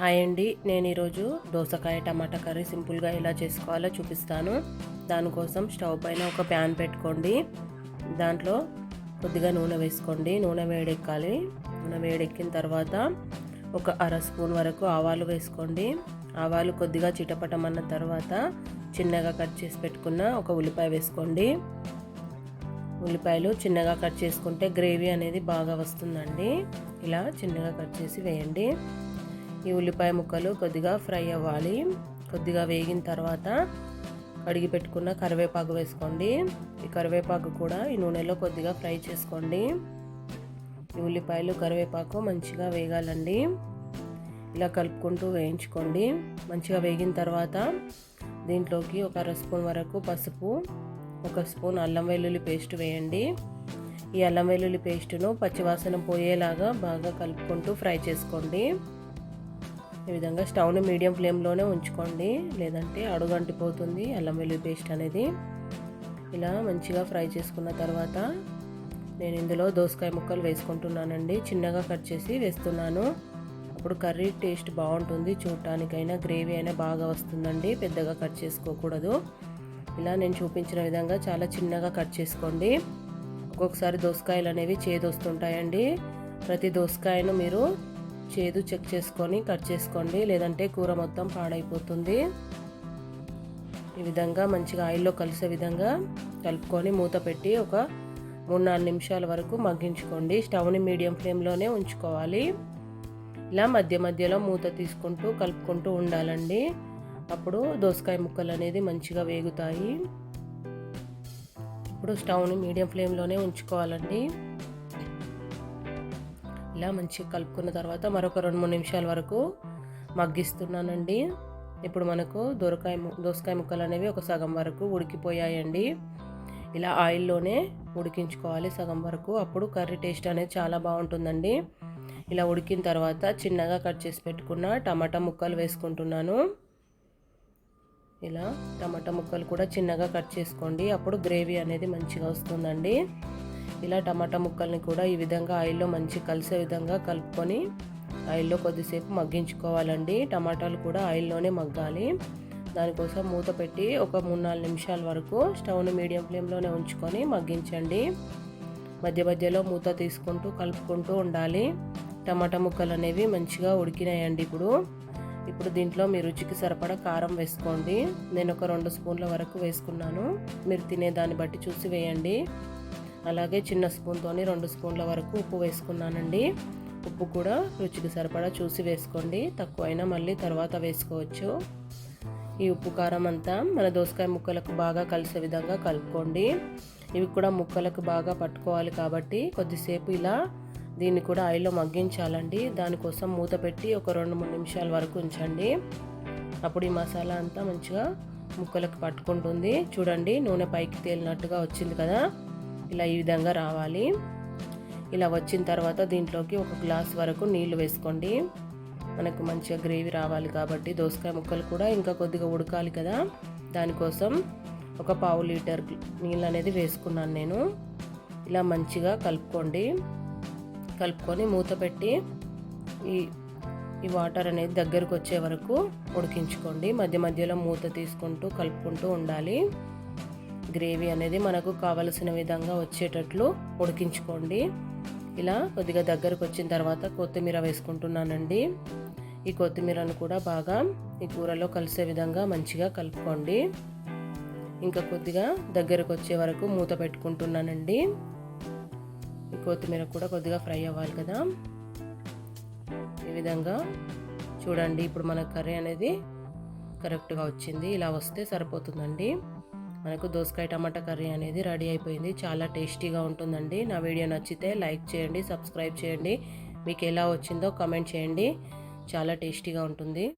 Hi అండి. నేను ఈరోజు దోసకాయ టమాటా కర్రీ సింపుల్గా ఎలా చేసుకోవాలో చూపిస్తాను. దానికోసం స్టవ్ పైన ఒక ప్యాన్ పెట్టుకోండి. దాంట్లో కొద్దిగా నూనె వేసుకోండి. నూనె వేడెక్కాలి. నూనె వేడెక్కిన తర్వాత ఒక అర స్పూన్ వరకు ఆవాలు వేసుకోండి. ఆవాలు కొద్దిగా చిటపటమన్న తర్వాత చిన్నగా కట్ చేసి పెట్టుకున్న ఒక ఉల్లిపాయ వేసుకోండి. ఉల్లిపాయలు చిన్నగా కట్ చేసుకుంటే గ్రేవీ అనేది బాగా వస్తుందండి. ఇలా చిన్నగా కట్ చేసి వేయండి. ఈ ఉల్లిపాయ ముక్కలు కొద్దిగా ఫ్రై అవ్వాలి. కొద్దిగా వేగిన తర్వాత కడిగి పెట్టుకున్న కరివేపాకు వేసుకోండి. ఈ కరివేపాకు కూడా ఈ నూనెలో కొద్దిగా ఫ్రై చేసుకోండి. ఈ ఉల్లిపాయలు కరివేపాకు మంచిగా వేగాలండి. ఇలా కలుపుకుంటూ వేయించుకోండి. మంచిగా వేగిన తర్వాత దీంట్లోకి ఒక అర స్పూన్ వరకు పసుపు ఒక స్పూన్ అల్లం వెల్లుల్లి పేస్ట్ వేయండి. ఈ అల్లం వెల్లుల్లి పేస్టును పచ్చివాసన పోయేలాగా బాగా కలుపుకుంటూ ఫ్రై చేసుకోండి. ఈ విధంగా స్టవ్ని మీడియం ఫ్లేమ్లోనే ఉంచుకోండి. లేదంటే అడుగంటిపోతుంది అల్లం వెల్లుల్లి పేస్ట్ అనేది. ఇలా మంచిగా ఫ్రై చేసుకున్న తర్వాత నేను ఇందులో దోసకాయ ముక్కలు వేసుకుంటున్నానండి. చిన్నగా కట్ చేసి వేస్తున్నాను. అప్పుడు కర్రీ టేస్ట్ బాగుంటుంది. చూడటానికైనా గ్రేవీ అయినా బాగా వస్తుందండి. పెద్దగా కట్ చేసుకోకూడదు. ఇలా నేను చూపించిన విధంగా చాలా చిన్నగా కట్ చేసుకోండి. ఒక్కొక్కసారి దోసకాయలు అనేవి చేదు వస్తుంటాయండి ప్రతి దోసకాయను మీరు చేదు చెక్ చేసుకొని కట్ చేసుకోండి. లేదంటే కూర మొత్తం పాడైపోతుంది. ఈ విధంగా మంచిగా ఆయిల్లో కలిసే విధంగా కలుపుకొని మూత పెట్టి ఒక మూడు నాలుగు నిమిషాల వరకు మగ్గించుకోండి. స్టవ్ని మీడియం ఫ్లేమ్లోనే ఉంచుకోవాలి. ఇలా మధ్య మధ్యలో మూత తీసుకుంటూ కలుపుకుంటూ ఉండాలండి. అప్పుడు దోసకాయ ముక్కలు అనేది మంచిగా వేగుతాయి. ఇప్పుడు స్టవ్ని మీడియం ఫ్లేమ్లోనే ఉంచుకోవాలండి. ఇలా మంచిగా కలుపుకున్న తర్వాత మరొక రెండు మూడు నిమిషాల వరకు మగ్గిస్తున్నానండి. ఇప్పుడు మనకు దొరకాయ దోసకాయ ముక్కలు అనేవి ఒక సగం వరకు ఉడికిపోయాయండి. ఇలా ఆయిల్లోనే ఉడికించుకోవాలి సగం వరకు. అప్పుడు కర్రీ టేస్ట్ అనేది చాలా బాగుంటుందండి. ఇలా ఉడికిన తర్వాత చిన్నగా కట్ చేసి పెట్టుకున్న టమాటా ముక్కలు వేసుకుంటున్నాను. ఇలా టమాటా ముక్కలు కూడా చిన్నగా కట్ చేసుకోండి. అప్పుడు గ్రేవీ అనేది మంచిగా వస్తుందండి. ఇలా టమాటా ముక్కల్ని కూడా ఈ విధంగా ఆయిల్లో మంచి కలిసే విధంగా కలుపుకొని ఆయిల్లో కొద్దిసేపు మగ్గించుకోవాలండి. టమాటాలు కూడా ఆయిల్లోనే మగ్గాలి. దానికోసం మూత పెట్టి ఒక మూడు నాలుగు నిమిషాల వరకు స్టవ్ని మీడియం ఫ్లేమ్లోనే ఉంచుకొని మగ్గించండి. మధ్య మధ్యలో మూత తీసుకుంటూ కలుపుకుంటూ ఉండాలి. టమాటా ముక్కలు అనేవి మంచిగా ఉడికినాయండి ఇప్పుడు. ఇప్పుడు దీంట్లో మీ రుచికి సరిపడా కారం వేసుకోండి. నేను ఒక రెండు స్పూన్ల వరకు వేసుకున్నాను. మీరు తినే దాన్ని బట్టి చూసి వేయండి. అలాగే చిన్న స్పూన్తో రెండు స్పూన్ల వరకు ఉప్పు వేసుకున్నానండి. ఉప్పు కూడా రుచికి సరిపడా చూసి వేసుకోండి. తక్కువైనా మళ్ళీ తర్వాత వేసుకోవచ్చు. ఈ ఉప్పు కారం అంతా మన దోసకాయ ముక్కలకు బాగా కలిసే విధంగా కలుపుకోండి. ఇవి కూడా ముక్కలకు బాగా పట్టుకోవాలి కాబట్టి కొద్దిసేపు ఇలా దీన్ని కూడా ఆయిల్లో మగ్గించాలండి. దానికోసం మూత పెట్టి ఒక రెండు మూడు నిమిషాల వరకు ఉంచండి. అప్పుడు ఈ మసాలా అంతా మంచిగా ముక్కలకు పట్టుకుంటుంది. చూడండి నూనె పైకి తేలినట్టుగా వచ్చింది కదా. ఇలా ఈ విధంగా రావాలి. ఇలా వచ్చిన తర్వాత దీంట్లోకి ఒక గ్లాస్ వరకు నీళ్ళు వేసుకోండి. మనకు మంచిగా గ్రేవీ రావాలి కాబట్టి దోసకాయ ముక్కలు కూడా ఇంకా కొద్దిగా ఉడకాలి కదా. దానికోసం ఒక పావు లీటర్ నీళ్ళు అనేది వేసుకున్నాను నేను. ఇలా మంచిగా కలుపుకోండి. కలుపుకొని మూత పెట్టి ఈ ఈ వాటర్ అనేది దగ్గరకు వచ్చే వరకు ఉడికించుకోండి. మధ్య మధ్యలో మూత తీసుకుంటూ కలుపుకుంటూ ఉండాలి. గ్రేవీ అనేది మనకు కావలసిన విధంగా వచ్చేటట్లు ఉడికించుకోండి. ఇలా కొద్దిగా దగ్గరకు వచ్చిన తర్వాత కొత్తిమీర వేసుకుంటున్నానండి. ఈ కొత్తిమీరను కూడా బాగా ఈ కూరలో కలిసే విధంగా మంచిగా కలుపుకోండి. ఇంకా కొద్దిగా దగ్గరకు వచ్చే వరకు మూత పెట్టుకుంటున్నానండి. ఈ కొత్తిమీర కూడా కొద్దిగా ఫ్రై అవ్వాలి కదా. ఈ విధంగా చూడండి ఇప్పుడు మన కర్రీ అనేది కరెక్ట్గా వచ్చింది. ఇలా వస్తే సరిపోతుందండి. మనకు దోసకాయ టమాటా కర్రీ అనేది రెడీ అయిపోయింది. చాలా టేస్టీగా ఉంటుందండి. నా వీడియో నచ్చితే లైక్ చేయండి సబ్స్క్రైబ్ చేయండి. మీకు ఎలా వచ్చిందో కమెంట్ చేయండి. చాలా టేస్టీగా ఉంటుంది.